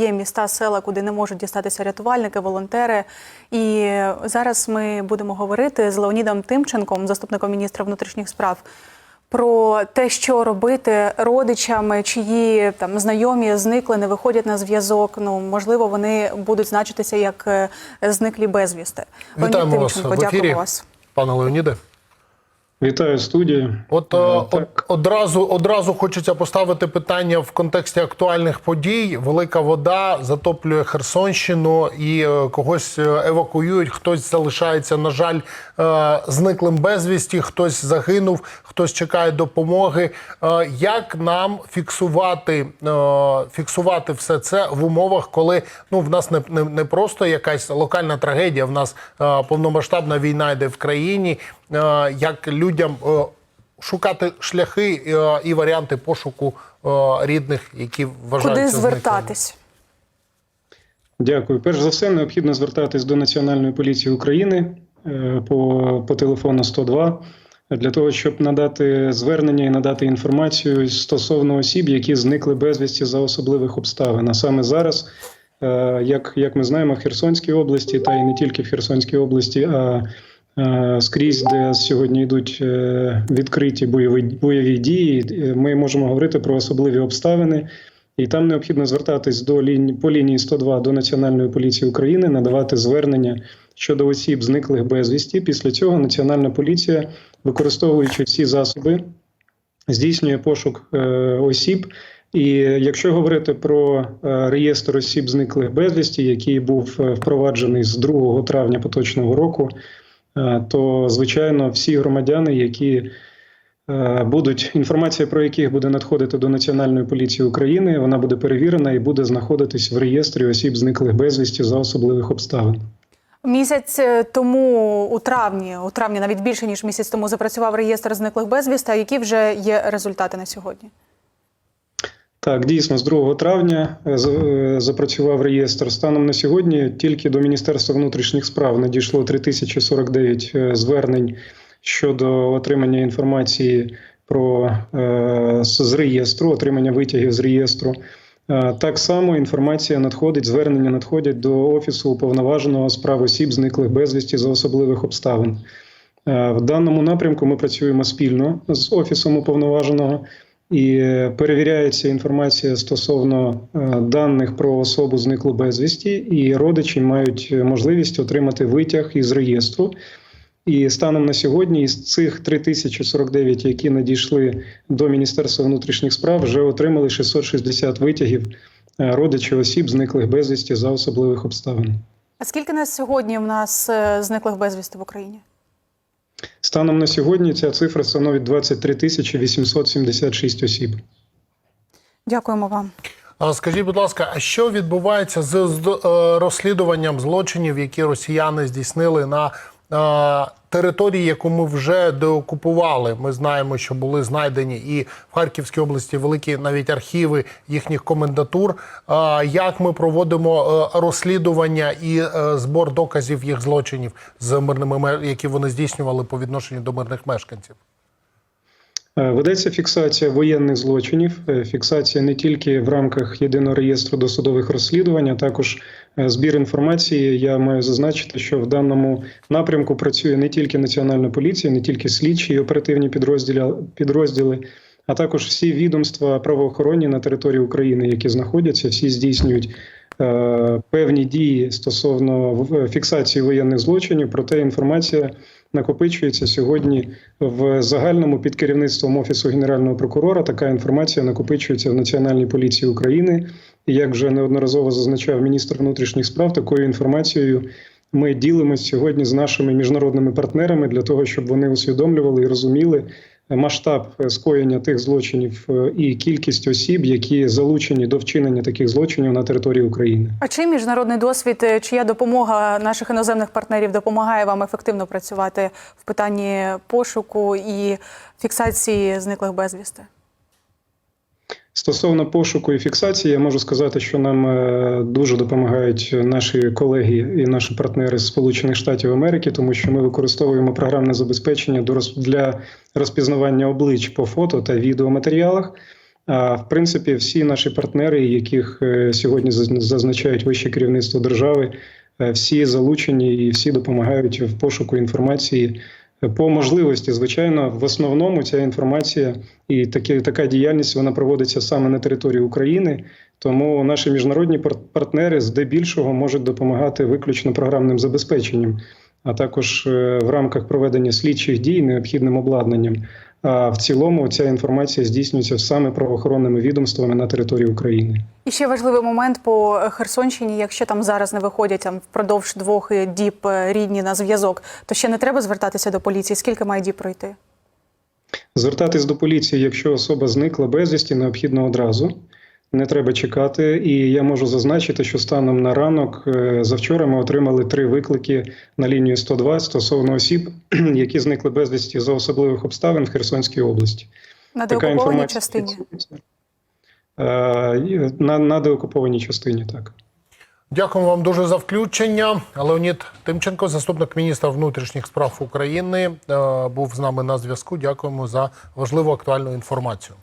є міста, села, куди не можуть дістатися рятувальники, волонтери. І зараз ми будемо говорити з Леонідом Тимченком, заступником міністра внутрішніх справ. Про те, що робити родичами, чиї там знайомі зникли, не виходять на зв'язок. Ну можливо, вони будуть значитися як е, зниклі безвісти. Леонід Вітаємо вас Тимченко, в ефірі, дякуємо вас. пане Леоніде. Вітаю студію. От, е, Е, от одразу одразу хочеться поставити питання в контексті актуальних подій. Велика вода затоплює Херсонщину і е, когось евакуюють. Хтось залишається, на жаль, зниклим безвісті, хтось загинув, хтось чекає допомоги. Як нам фіксувати, фіксувати все це в умовах, коли ну в нас не, не, не просто якась локальна трагедія, в нас повномасштабна війна йде в країні. Як людям е, шукати шляхи е, і варіанти пошуку е, рідних, які вважаються Куди звертатись? Дякую. Перш за все, необхідно звертатись до Національної поліції України по, по телефону 102 для того, щоб надати звернення і надати інформацію стосовно осіб, які зникли безвісті за особливих обставин. А саме зараз, як, як ми знаємо, в Херсонській області, та й не тільки в Херсонській області, а скрізь, де сьогодні йдуть е, відкриті бойові, бойові дії, е, ми можемо говорити про особливі обставини. І там необхідно звертатись до лінії по лінії 102 до Національної поліції України, надавати звернення щодо осіб, зниклих безвісті. Після цього Національна поліція, використовуючи всі засоби, здійснює пошук е, осіб. І якщо говорити про е, реєстр осіб, зниклих безвісті, який був е, впроваджений з 2 травня поточного року, е, то звичайно всі громадяни, які Е, Будуть інформація про яких буде надходити до Національної поліції України. Вона буде перевірена і буде знаходитись в реєстрі осіб, зниклих безвісті за особливих обставин. Місяць е, тому у травні, у травні навіть більше ніж місяць тому запрацював реєстр зниклих безвісти. А які вже є результати на сьогодні? Так, дійсно, з 2 травня е, е, запрацював реєстр. Станом на сьогодні тільки до Міністерства внутрішніх справ надійшло 3049 е, звернень щодо отримання інформації про з реєстру, отримання витягів з реєстру. Так само інформація надходить, звернення надходять до офісу уповноваженого з прав осіб, зниклих безвісті за особливих обставин. В даному напрямку ми працюємо спільно з офісом уповноваженого і перевіряється інформація стосовно е, даних про особу зниклу безвісті, і родичі мають е, можливість отримати витяг із реєстру. І станом на сьогодні із цих 3049, які надійшли до Міністерства внутрішніх справ, вже отримали 660 витягів е, родичів осіб, зниклих безвісті за особливих обставин. А скільки на сьогодні в нас зниклих безвісти в Україні? Станом на сьогодні ця цифра становить 23 тисячі 876 осіб. Дякуємо вам. Скажіть, будь ласка, а що відбувається з, з е, розслідуванням злочинів, які росіяни здійснили на території, яку ми вже деокупували? Ми знаємо, що були знайдені і в Харківській області великі навіть архіви їхніх комендатур. Як ми проводимо е, розслідування і е, збор доказів їх злочинів з мирними які вони здійснювали по відношенню до мирних мешканців? Е, Ведеться фіксація воєнних злочинів, е, фіксація не тільки в рамках єдиного реєстру досудових розслідувань, а також е, збір інформації. Я маю зазначити, що в даному напрямку працює не тільки Національна поліція, не тільки слідчі і оперативні підрозділи, підрозділи, а також всі відомства правоохоронні на території України, які знаходяться, всі здійснюють. Е, Певні дії стосовно фіксації воєнних злочинів, проте інформація накопичується сьогодні в загальному під керівництвом офісу генерального прокурора. Така інформація накопичується в Національній поліції України. І як вже неодноразово зазначав міністр внутрішніх справ, такою інформацією ми ділимося сьогодні з нашими міжнародними партнерами для того, щоб вони усвідомлювали і розуміли масштаб скоєння тих злочинів е, і кількість осіб, які залучені до вчинення таких злочинів на території України. А чи міжнародний досвід, е, чия допомога наших іноземних партнерів допомагає вам ефективно працювати в питанні пошуку і фіксації зниклих безвісти? Стосовно пошуку і фіксації, я можу сказати, що нам е, дуже допомагають наші колеги і наші партнери з Сполучених Штатів Америки, тому що ми використовуємо програмне забезпечення для розпізнавання облич по фото та відеоматеріалах. А в принципі, всі наші партнери, яких е, сьогодні зазначають вище керівництво держави, е, всі залучені і всі допомагають в пошуку інформації. По можливості, звичайно, в основному ця інформація і такі, така діяльність вона проводиться саме на території України. Тому наші міжнародні пар- партнери здебільшого можуть допомагати виключно програмним забезпеченням, а також е, в рамках проведення слідчих дій необхідним обладнанням. А в цілому ця інформація здійснюється саме правоохоронними відомствами на території України. І ще важливий момент по Херсонщині. Якщо там зараз не виходять там впродовж двох діб е, рідні на зв'язок, то ще не треба звертатися до поліції. Скільки має діб пройти? Звертатись до поліції, якщо особа зникла безвісті, необхідно одразу. Не треба чекати. І я можу зазначити, що станом на ранок е, завчора ми отримали три виклики на лінію 102 стосовно осіб, які зникли безвісті за особливих обставин в Херсонській області. На деокупованій частині. Е, і На, на деокупованій частині, так. Дякую вам дуже за включення. Леонід Тимченко, заступник міністра внутрішніх справ України, е, був з нами на зв'язку. Дякуємо за важливу актуальну інформацію.